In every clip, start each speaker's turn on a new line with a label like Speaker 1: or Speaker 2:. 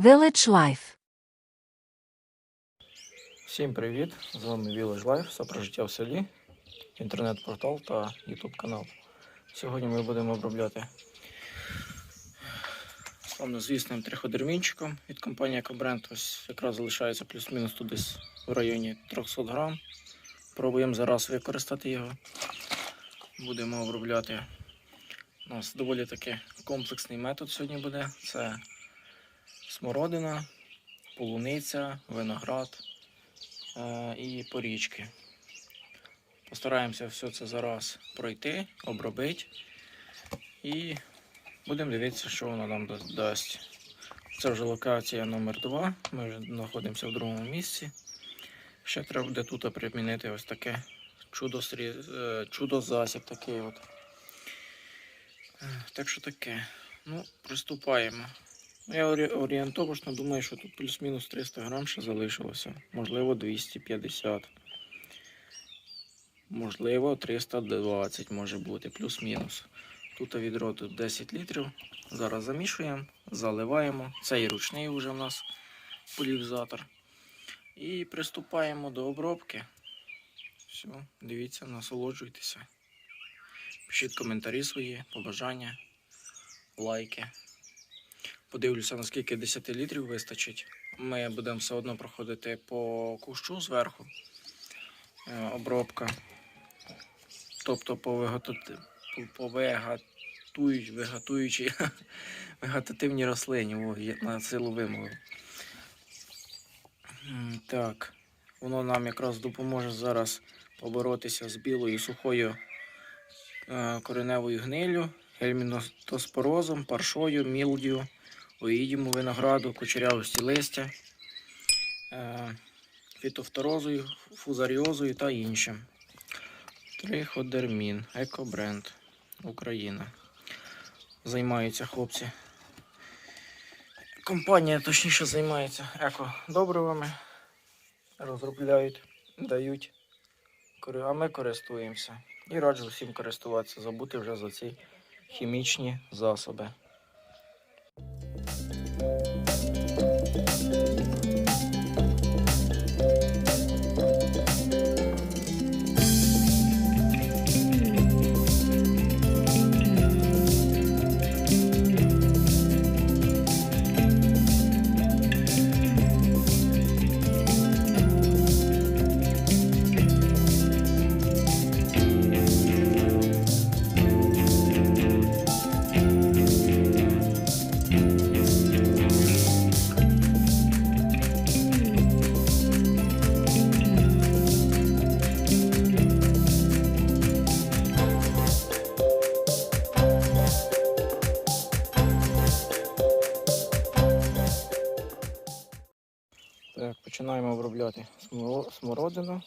Speaker 1: Village Life.
Speaker 2: Всім привіт! З вами Village Life, все про життя в селі, інтернет-портал та YouTube канал. Сьогодні ми будемо обробляти славнозвісним триходермінчиком від компанії Екобренд. Ось якраз залишається плюс-мінус тут десь в районі 300 грам. Пробуємо зараз використати його. Будемо обробляти. У нас доволі таки комплексний метод сьогодні буде. Це смородина, полуниця, виноград е, і порічки. Постараємося все це зараз пройти, обробити і будемо дивитися, що воно нам дасть. Це вже локація номер 2 Ми вже знаходимося в другому місці. Ще треба буде тут примінити ось таке чудо, чудо засіб такий от. Е, Так що таке. Ну, приступаємо. Ну, Я орі- орієнтовочно думаю, що тут плюс-мінус 300 грам ще залишилося. Можливо, 250. Можливо, 320 може бути, плюс-мінус. Тут відро тут 10 літрів. Зараз замішуємо, заливаємо. Цей ручний вже в нас полівзатор. І приступаємо до обробки. Все, дивіться, насолоджуйтеся. Пишіть коментарі свої, побажання, лайки. Подивлюся, наскільки 10 літрів вистачить. Ми будемо все одно проходити по кущу зверху. Е, Обробка. Тобто по, вегетати... по- рослині. О, є на силу вимовив. Так. Воно нам якраз допоможе зараз поборотися з білою сухою е, кореневою гнилю, гельмінотоспорозом, паршою, мілдю оїдіму винограду, кучерявості листя, е, фітофторозою, фузаріозою та іншим. Триходермін, екобренд, Україна. Займаються хлопці. Компанія точніше займається екодобривами, розробляють, дають, а ми користуємося. І раджу всім користуватися, забути вже за ці хімічні засоби. えっ? Починаємо обробляти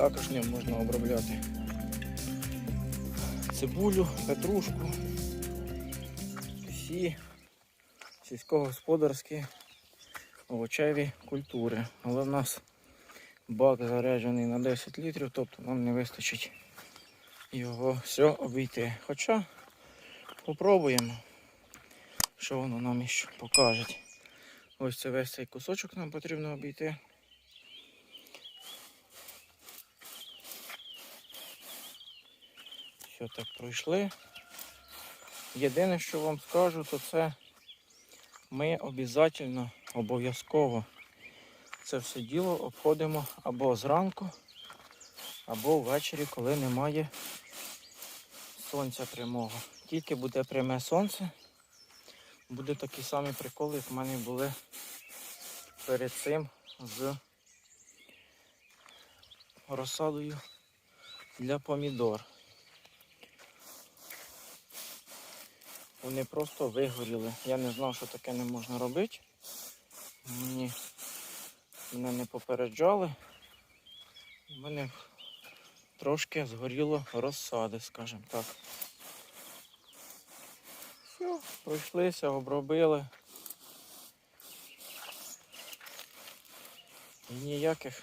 Speaker 2: Також ним можна обробляти цибулю, петрушку, всі сільськогосподарські овочеві культури. Але в нас бак заряджений на 10 літрів, тобто нам не вистачить його все обійти. Хоча попробуємо, що воно нам іще покаже. Ось це весь цей кусочок нам потрібно обійти. Все так пройшли. Єдине, що вам скажу, то це ми обов'язково, обов'язково це все діло обходимо або зранку, або ввечері, коли немає сонця прямого. Тільки буде пряме сонце, буде такі самі приколи, як в мене були перед цим з розсадою для помідор. Вони просто вигоріли. Я не знав, що таке не можна робити. Мені мене не попереджали. У мене трошки згоріло розсади, скажімо так. Все, пройшлися, обробили. І ніяких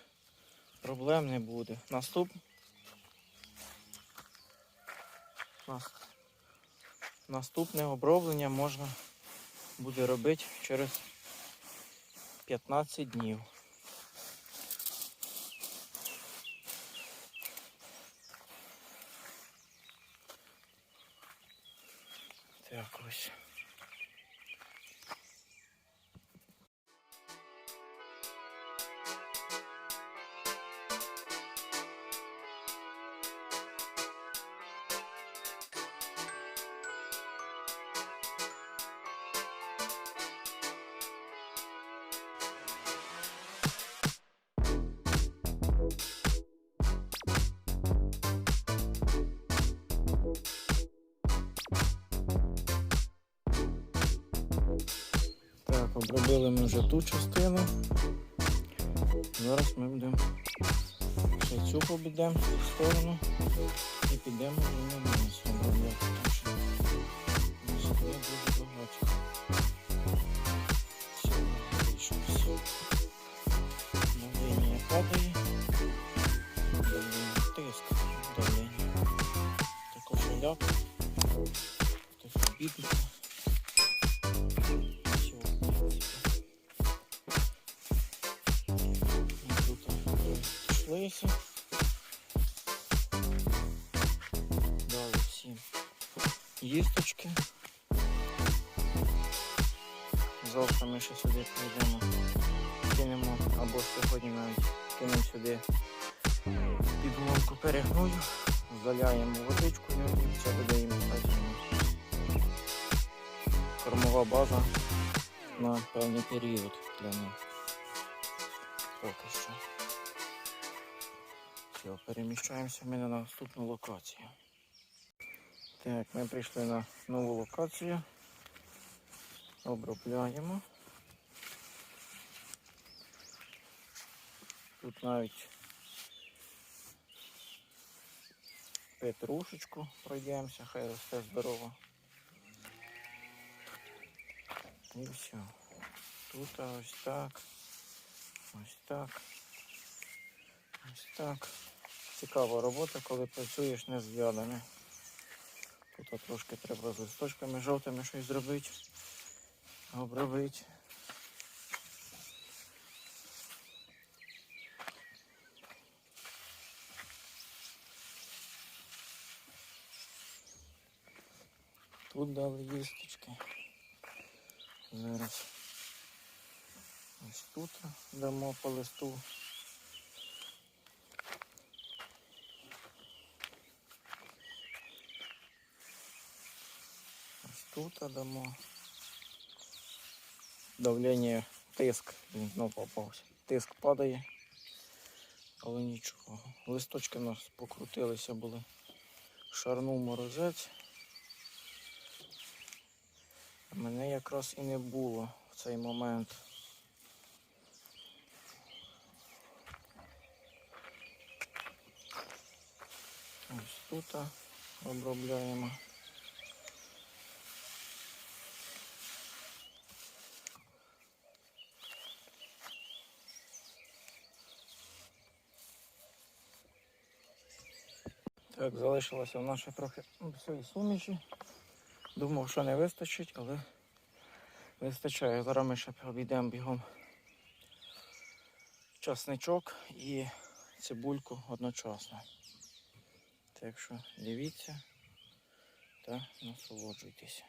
Speaker 2: проблем не буде. Наступ... Нас... Наступне оброблення можна буде робити через 15 днів. Так ось. Обробили ми вже ту частину. Зараз ми будемо ще цю побідемо в сторону і підемо вже на низ обробляти. Тому що дуже багато. Все, вийшло. Давлення падає. Давлення тиск, давлення. Також ляп. Пройшлися. Дали всім їсточки. Завтра ми ще сюди прийдемо, кинемо, або сьогодні навіть кинемо сюди підлогу перегную, заляємо водичкою і це буде їм. Кормова база на певний період для них. Поки що. Все, переміщаємося ми на наступну локацію. Так, ми прийшли на нову локацію. Обробляємо. Тут навіть петрушечку пройдемося, хай росте здорово. І все. Тут ось так. Ось так. Ось так. Цікава робота, коли працюєш не з ядами. Тут трошки треба з листочками жовтими щось зробити. Обробити. Тут дали їсточки. Зараз ось тут дамо по листу. Ось тут дамо. Давлення, тиск, він знов попався. Тиск падає, але нічого. Листочки у нас покрутилися були. Шарнув морозець. Мене якраз і не було в цей момент. Ось тут обробляємо. Так, залишилося в нашій трохи всієї суміші. Думав, що не вистачить, але вистачає. Зараз ми ще обійдемо бігом часничок і цибульку одночасно. Так що дивіться та насолоджуйтеся.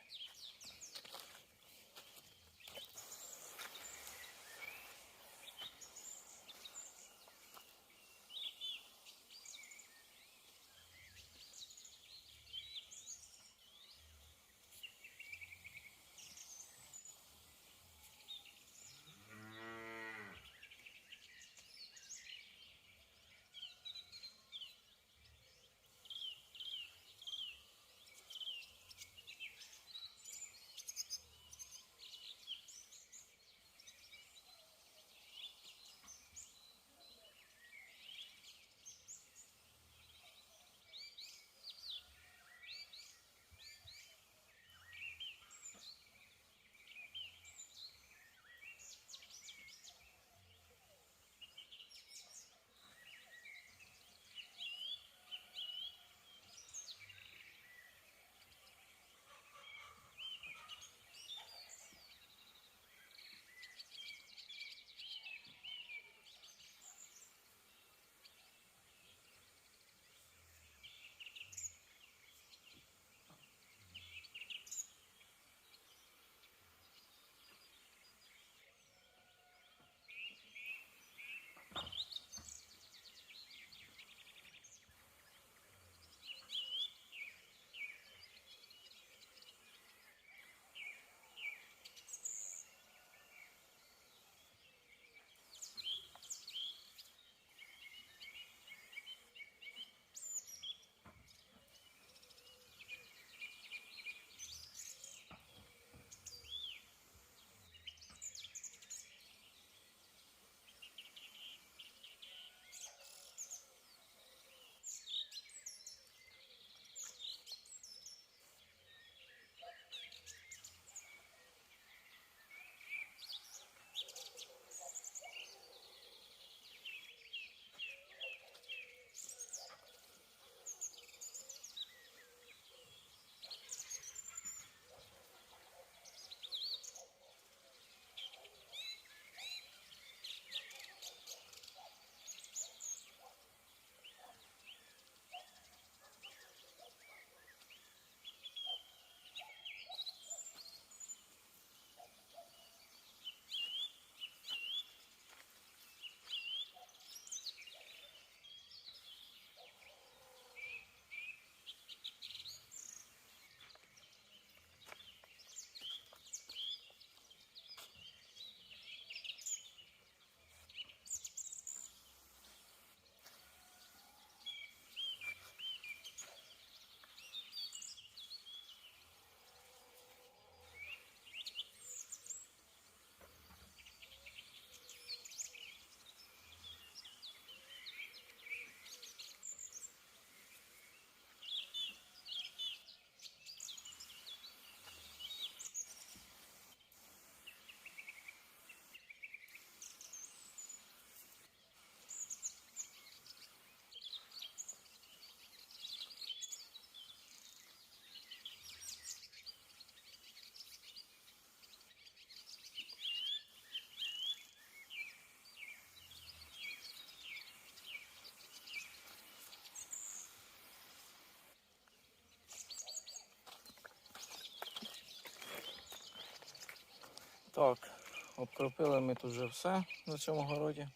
Speaker 2: Так, обкропили ми тут вже все на цьому городі,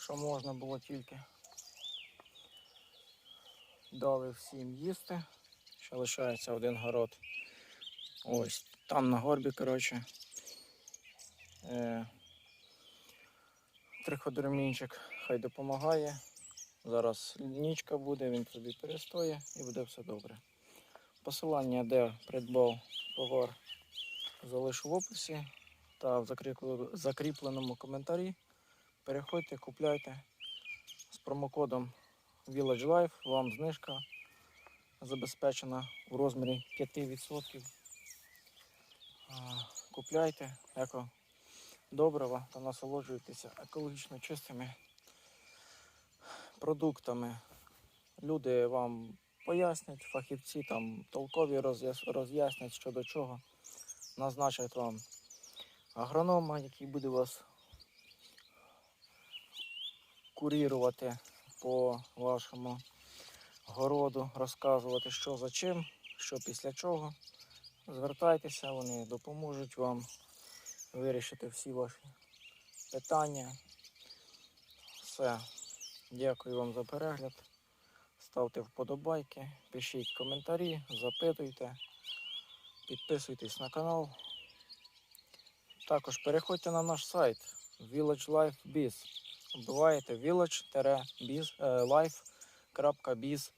Speaker 2: що можна було тільки. Дали всім їсти. Ще лишається один город. Ось там на горбі, коротше. Е, триходермінчик хай допомагає. Зараз нічка буде, він собі перестоє і буде все добре. Посилання, де придбав товар, залишу в описі та в закріпленому коментарі. Переходьте, купляйте з промокодом Village Life вам знижка забезпечена у розмірі 5%. Купляйте еко добрива та насолоджуйтеся екологічно чистими продуктами. Люди вам пояснять, фахівці там толкові роз'яс- роз'яснять що до чого. Назначать вам агронома, який буде вас курірувати по вашому городу, розказувати, що за чим, що після чого. Звертайтеся, вони допоможуть вам вирішити всі ваші питання. Все. Дякую вам за перегляд. Ставте вподобайки, пишіть коментарі, запитуйте, підписуйтесь на канал. Також переходьте на наш сайт Village Life Biz. Вбиваєте village-life.biz,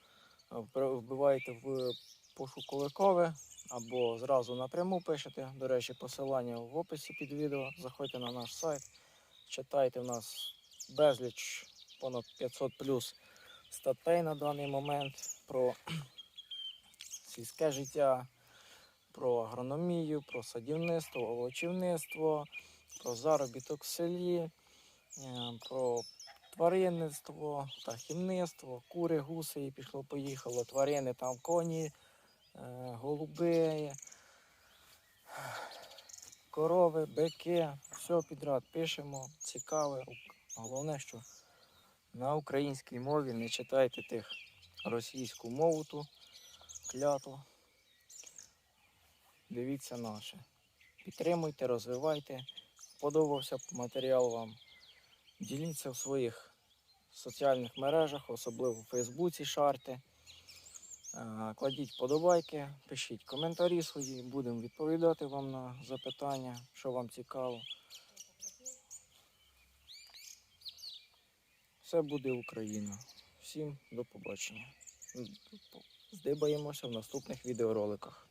Speaker 2: вбиваєте в пошуковикове або зразу напряму пишете. До речі, посилання в описі під відео. Заходьте на наш сайт, читайте в нас безліч понад 500 плюс статей на даний момент про сільське життя, про агрономію, про садівництво, овочівництво, про заробіток в селі, е, про тваринництво, птахівництво, кури, гуси і пішло-поїхало, тварини там коні, е, голуби, корови, бики, все підряд пишемо, цікаве. Головне, що на українській мові не читайте тих російську мову ту клятву. Дивіться наше. Підтримуйте, розвивайте. Подобався матеріал вам. Діліться в своїх соціальних мережах, особливо в Фейсбуці шарте. Е, Кладіть подобайки, пишіть коментарі свої, будемо відповідати вам на запитання, що вам цікаво. Все буде Україна. Всім до побачення. Здибаємося в наступних відеороликах.